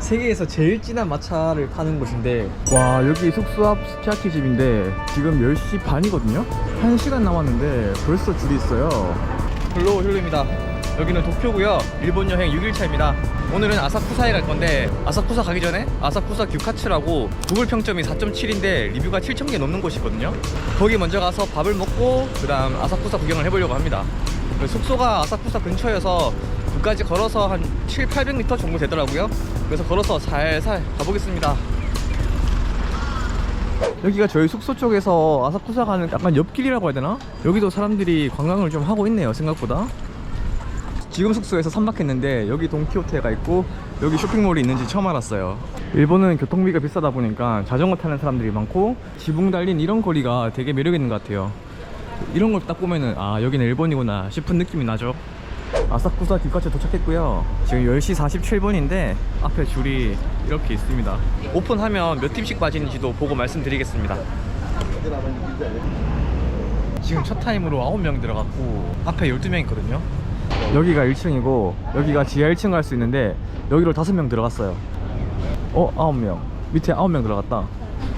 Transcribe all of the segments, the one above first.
세계에서 제일 진한 matcha를 파는 곳인데 와 여기 숙소 앞 스키야키 집인데 지금 10시 반이거든요? 1시간 남았는데 벌써 줄이 있어요. 헬로 힐루입니다. 여기는 도쿄고요. 일본 여행 6일차입니다. 오늘은 아사쿠사에 갈 건데 아사쿠사 가기 전에 아사쿠사 규카츠라고 구글 평점이 4.7인데 리뷰가 7,000개 넘는 곳이 있거든요. 거기 먼저 가서 밥을 먹고 그 다음 아사쿠사 구경을 해보려고 합니다 숙소가 아사쿠사 근처여서 그까지 걸어서 한 7, 800m 정도 되더라고요. 그래서 걸어서 살살 가보겠습니다. 여기가 저희 숙소 쪽에서 아사쿠사 가는 약간 옆길이라고 해야 되나? 여기도 사람들이 관광을 좀 하고 있네요 생각보다. 지금 숙소에서 3박 했는데 여기 동키호테가 있고 여기 쇼핑몰이 있는지 처음 알았어요. 일본은 교통비가 비싸다 보니까 자전거 타는 사람들이 많고 지붕 달린 이런 거리가 되게 매력 있는 것 같아요 이런 걸 딱 보면은 아 여기는 일본이구나 싶은 느낌이 나죠. 아사쿠사 길가에 도착했고요. 지금 10시 47분인데 앞에 줄이 이렇게 있습니다. 오픈하면 몇 팀씩 빠지는지도 보고 말씀드리겠습니다. 지금 첫 타임으로 9명 들어갔고 앞에 12명 있거든요. 여기가 1층이고 여기가 지하 1층 갈 수 있는데 여기로 5명 들어갔어요. 어? 9명. 밑에 9명 들어갔다.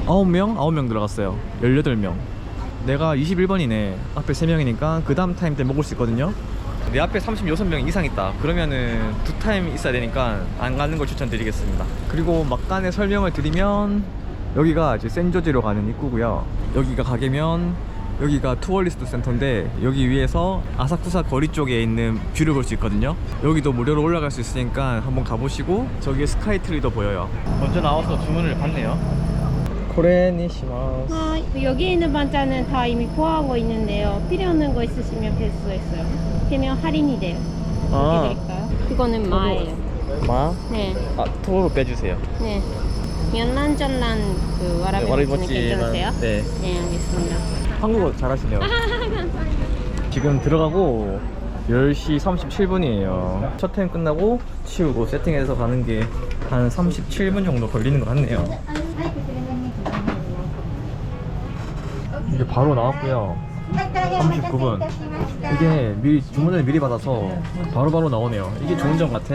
9명? 9명 들어갔어요. 18명 내가 21번이네. 앞에 3명이니까 그 다음 타임 때 먹을 수 있거든요. 내 앞에 36명 이상 있다. 그러면은 두 타임 있어야 되니까 안 가는 걸 추천드리겠습니다. 그리고 막간에 설명을 드리면 여기가 이제 센조지로 가는 입구고요. 여기가 가게면 여기가 투어리스트 센터인데 여기 위에서 아사쿠사 거리 쪽에 있는 뷰를 볼 수 있거든요. 여기도 무료로 올라갈 수 있으니까 한번 가보시고 저기에 스카이트리도 보여요. 먼저 나와서 주문을 받네요 코레니시마스 아, 여기 있는 반찬은 다 이미 포함하고 있는데요. 필요 없는 거 있으시면 수 있어요. 그러면 할인이 돼요. 아. 어떻게? 그거는 마예요. 마? 네, 아 투어로 빼주세요 네. 면란전란 그 와라비 모찌는 괜찮으세요? 네 네, 알겠습니다. 한국어 잘하시네요. 지금 들어가고 10시 37분이에요. 첫 타임 끝나고 치우고 세팅해서 가는 게 한 37분 정도 걸리는 것 같네요. 이게 바로 나왔고요. 39분. 이게 미리 주문을 미리 받아서 바로바로 나오네요. 이게 좋은 점 같아.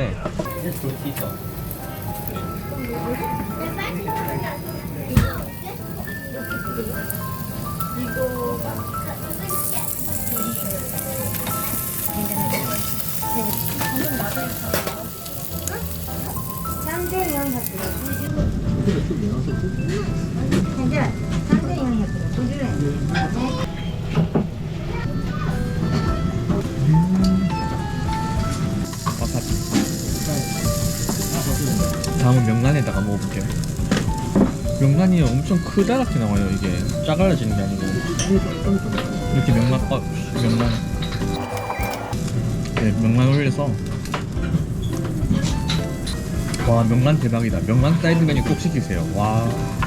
현 다음은 명란에다가 먹어볼게요. 명란이 엄청 크다랗게 나와요, 이게. 짜갈라지는 게 아니고. 이렇게 명란, 어, 명란. 네, 명란 올려서. 와, 명란 대박이다. 명란 사이드 메뉴 꼭 시키세요. 와.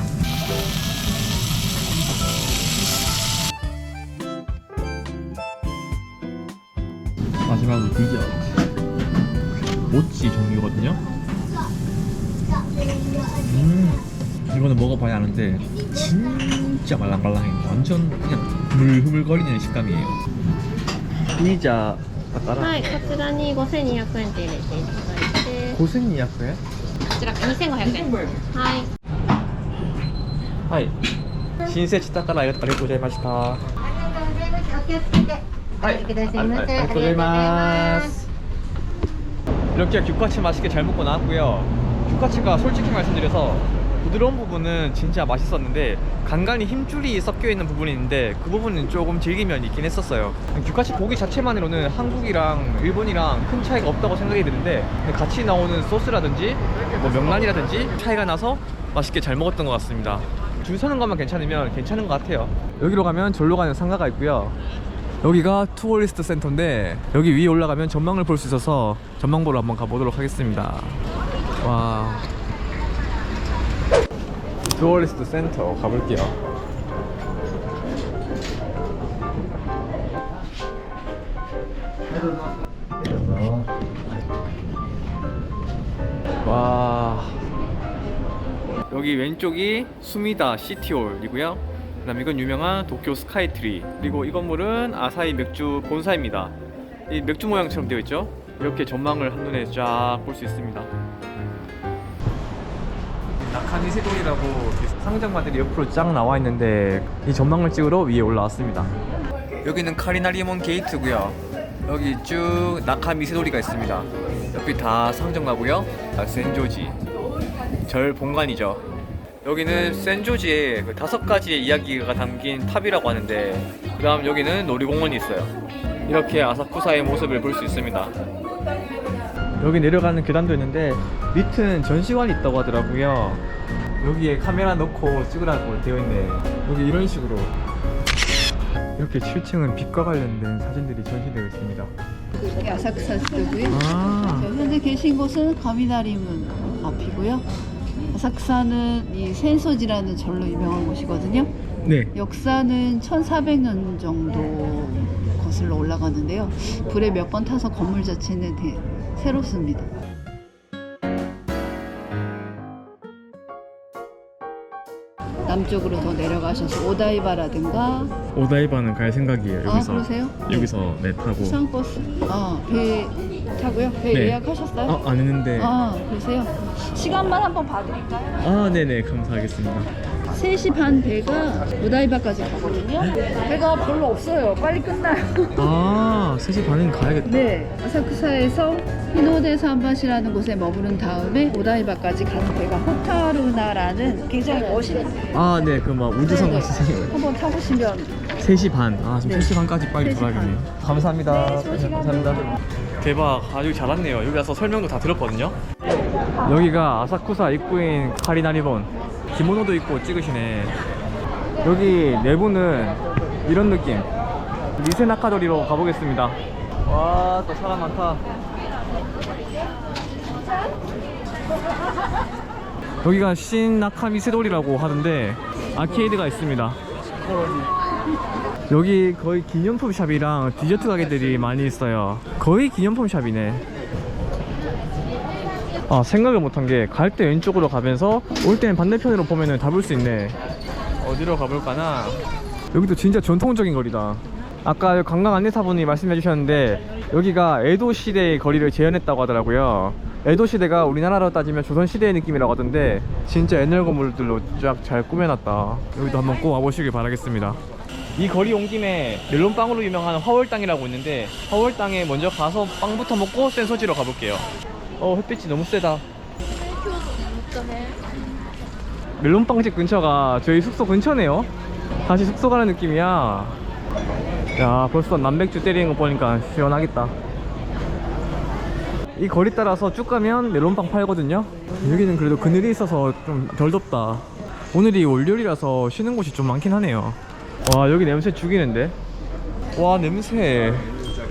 마지막으로 디저트. 모찌 종류거든요. 음, 이거는 먹어봐야 아는데 진짜 말랑말랑해요. 완전 그냥 물흐물거리는 식감이에요. 피자 아까랑 はい、こちらに5200円って入れていただいて、 고생 예약해? こちら2500円。はい。はい。新設したからありがとうございました。はお気をつけて。 おい。待ちくださいませ。ありがとうございます。이렇게 규카치 맛있게 잘 먹고 나왔고요. 규카치가 솔직히 말씀드려서 부드러운 부분은 진짜 맛있었는데 간간히 힘줄이 섞여 있는 부분이 있는데 그 부분은 조금 질기면 있긴 했었어요. 규카치 고기 자체만으로는 한국이랑 일본이랑 큰 차이가 없다고 생각이 드는데 같이 나오는 소스라든지 뭐 명란이라든지 차이가 나서 맛있게 잘 먹었던 것 같습니다. 줄 서는 것만 괜찮으면 괜찮은 것 같아요. 여기로 가면 절로 가는 상가가 있고요. 여기가 투어리스트 센터인데 여기 위에 올라가면 전망을 볼 수 있어서 전망 보러 한번 가보도록 하겠습니다. 와. 투어리스트 센터 가볼게요. 와. 여기 왼쪽이 수미다 시티홀이고요. 그다음 이건 유명한 도쿄 스카이트리. 그리고 이 건물은 아사히 맥주 본사입니다. 이 맥주 모양처럼 되어 있죠. 이렇게 전망을 한눈에 쫙 볼 수 있습니다. 낙하니 세돌이라고 상점마들이 옆으로 쫙 나와 있는데 이 전망을 찍으러 위에 올라왔습니다. 여기는 카리나리몬 게이트고요. 여기 쭉 낙하미 세돌이가 있습니다. 옆이 다 상점가고요. 아, 센조지 절 본관이죠. 여기는 센조지에 그 다섯 가지의 이야기가 담긴 탑이라고 하는데 그 다음 여기는 놀이공원이 있어요. 이렇게 아사쿠사의 모습을 볼 수 있습니다. 여기 내려가는 계단도 있는데 밑은 전시관이 있다고 하더라고요. 여기에 카메라 넣고 찍으라고 되어 있네. 여기 이런 식으로 이렇게 7층은 빛과 관련된 사진들이 전시되어 있습니다. 여기 아사쿠사 스도고요. 아, 저 현재 계신 곳은 가미나리문 앞이고요. 아사쿠사는 이 센소지라는 절로 유명한 곳이거든요. 네. 역사는 1400년 정도 거슬러 올라가는데요. 불에 몇 번 타서 건물 자체는 대- 새롭습니다. 남쪽으로 더 내려가셔서 오다이바라든가 오다이바는 갈 생각이에요. 아 그러세요? 여기서 네 타고. 수상버스 아배 타고요? 배 네. 예약하셨어요? 아, 안 했는데. 아, 그러세요? 시간만 한번 봐드릴까요? 아, 네네, 감사하겠습니다. 3시 반 배가 오다이바까지 가거든요. 배가 별로 없어요. 빨리 끝나요. 아, 3시 반엔 가야겠다. 네, 아사쿠사에서 히노데 산바시라는 곳에 머무른 다음에 오다이바까지 가는 배가 호타루나라는 굉장히 멋있는 아, 네, 그 막 우주선 네 네. 같이 한번 타보시면 3시 반. 아, 지금 네. 3시 반까지 빨리 3시 돌아야겠네요. 감사합니다. 네, 좋은 시간 감사합니다. 대박. 아주 잘 왔네요. 여기 와서 설명도 다 들었거든요. 여기가 아사쿠사 입구인 카리나리본. 기모노도 입고 찍으시네. 여기 내부는 이런 느낌. 미세나카도리로 가보겠습니다. 와, 또 사람 많다. 여기가 신나카미세돌이라고 하던데 아케이드가 있습니다. 여기 거의 기념품 샵이랑 디저트 가게들이 많이 있어요. 거의 기념품 샵이네. 아 생각을 못한 게 갈 때 왼쪽으로 가면서 올 때는 반대편으로 보면은 다 볼 수 있네. 어디로 가볼까나? 여기도 진짜 전통적인 거리다. 아까 관광 안내사분이 말씀해 주셨는데 여기가 에도 시대의 거리를 재현했다고 하더라고요. 에도 시대가 우리나라로 따지면 조선 시대의 느낌이라고 하던데 진짜 옛날 건물들로 쫙 잘 꾸며놨다. 여기도 한번 꼭 와보시길 바라겠습니다. 이 거리 온 김에 멜론빵으로 유명한 화월땅이라고 있는데 화월땅에 먼저 가서 빵부터 먹고 센서지로 가볼게요. 어 햇빛이 너무 세다. 멜론빵집 근처가 저희 숙소 근처네요. 다시 숙소 가는 느낌이야. 야 벌써 남백주 때리는 거 보니까 시원하겠다. 이 거리 따라서 쭉 가면 멜론빵 팔거든요. 여기는 그래도 그늘이 있어서 좀 덜 덥다. 오늘이 월요일이라서 쉬는 곳이 좀 많긴 하네요. 와 여기 냄새 죽이는데. 와 냄새.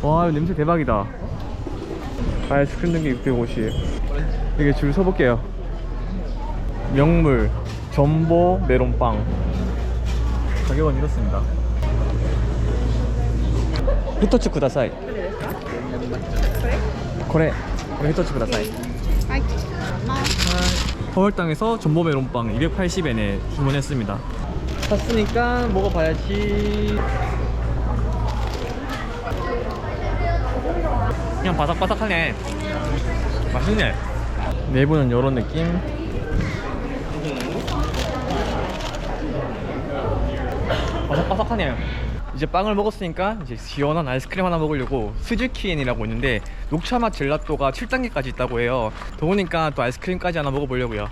와 냄새 대박이다. 아이스크림 등기 650. 여기 줄 서볼게요. 명물, 전보, 메론빵. 가격은 이렇습니다. 히토츠 쿠다사이. 코레. 히토츠 쿠다사이. 서울땅에서 전보 메론빵 280엔에 주문했습니다. 샀으니까 먹어봐야지. 그냥 바삭바삭하네. 맛있네. 내부는 이런 느낌. 바삭바삭하네요. 이제 빵을 먹었으니까 이제 시원한 아이스크림 하나 먹으려고 스즈키엔이라고 있는데 녹차 맛 젤라또가 7단계까지 있다고 해요. 더우니까 또 아이스크림까지 하나 먹어보려고요.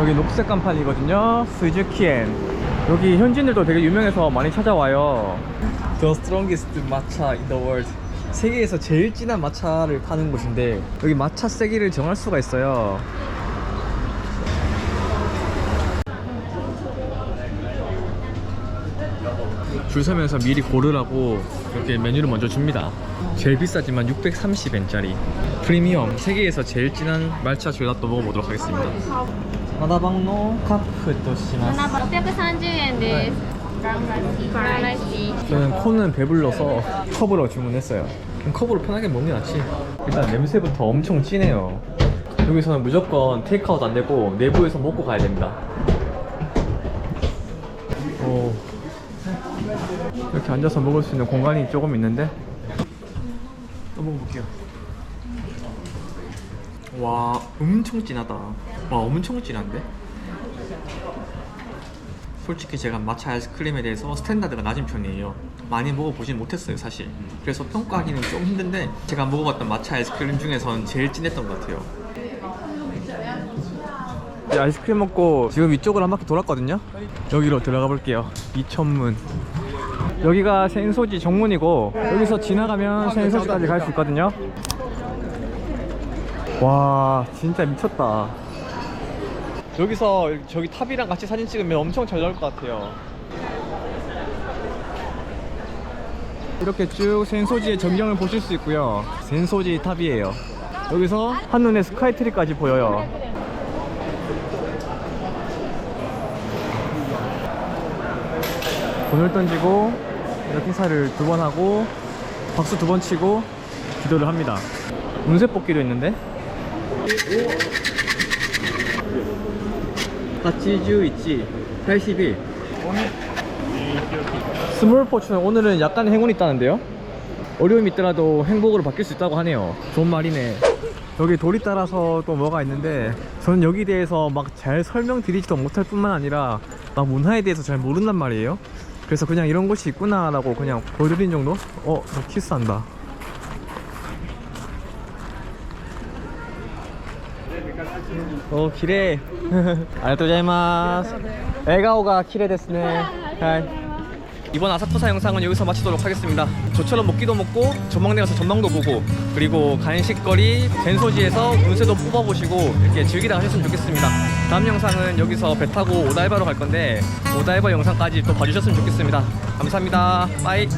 여기 녹색 간판이거든요. 스즈키엔. 여기 현지인들도 되게 유명해서 많이 찾아와요. The strongest matcha in the world. 세계에서 제일 진한 마차를 파는 곳인데 여기 마차 세기를 정할 수가 있어요. 줄 서면서 미리 고르라고 이렇게 메뉴를 먼저 줍니다. 제일 비싸지만 630엔짜리. 프리미엄 세계에서 제일 진한 말차 젤라또 먹어보도록 하겠습니다. 네. 마나방노 카프 도시마스. 730엔 저는 코는 배불러서 컵으로 주문했어요. 컵으로 편하게 먹는 게 낫지. 일단 냄새부터 엄청 진해요. 여기서는 무조건 테이크아웃 안 되고 내부에서 먹고 가야 됩니다. 오. 이렇게 앉아서 먹을 수 있는 공간이 조금 있는데 또 먹어볼게요. 와 엄청 진하다. 와 엄청 진한데? 솔직히 제가 마차 아이스크림에 대해서 스탠다드가 낮은 편이에요. 많이 먹어보진 못했어요 사실. 그래서 평가하기는 좀 힘든데 제가 먹어봤던 마차 아이스크림 중에선 제일 진했던 것 같아요. 네, 아이스크림 먹고 지금 이쪽을 한 바퀴 돌았거든요? 여기로 들어가 볼게요. 이천문. 여기가 센소지 정문이고 여기서 지나가면 센소지까지 갈 수 있거든요? 와 진짜 미쳤다 여기서 저기 탑이랑 같이 사진 찍으면 엄청 잘 나올 것 같아요. 이렇게 쭉 센소지의 전경을 보실 수 있고요. 센소지 탑이에요. 여기서 한눈에 스카이트리까지 보여요. 돈을 던지고 이렇게 인사를 두 번 하고 박수 두 번 치고 기도를 합니다. 운세 뽑기도 있는데 가치주 있지? 81 스몰 포춘 오늘은 약간의 행운이 있다는데요? 어려움이 있더라도 행복으로 바뀔 수 있다고 하네요. 좋은 말이네. 여기 돌이 따라서 또 뭐가 있는데 저는 여기 대해서 막 잘 설명드리지도 못할 뿐만 아니라 막 문화에 대해서 잘 모른단 말이에요. 그래서 그냥 이런 곳이 있구나 라고 그냥 보여드린 정도? 어? 저 키스한다 에가오가 키레 데스네. 하이. 이번 아사쿠사 영상은 여기서 마치도록 하겠습니다. 저처럼 먹기도 먹고 전망대 가서 전망도 보고 그리고 간식거리 젠소지에서 운세도 뽑아보시고 이렇게 즐기다 가셨으면 좋겠습니다. 다음 영상은 여기서 배 타고 오다이바로 갈 건데 오다이바 영상까지 또 봐주셨으면 좋겠습니다. 감사합니다. 빠이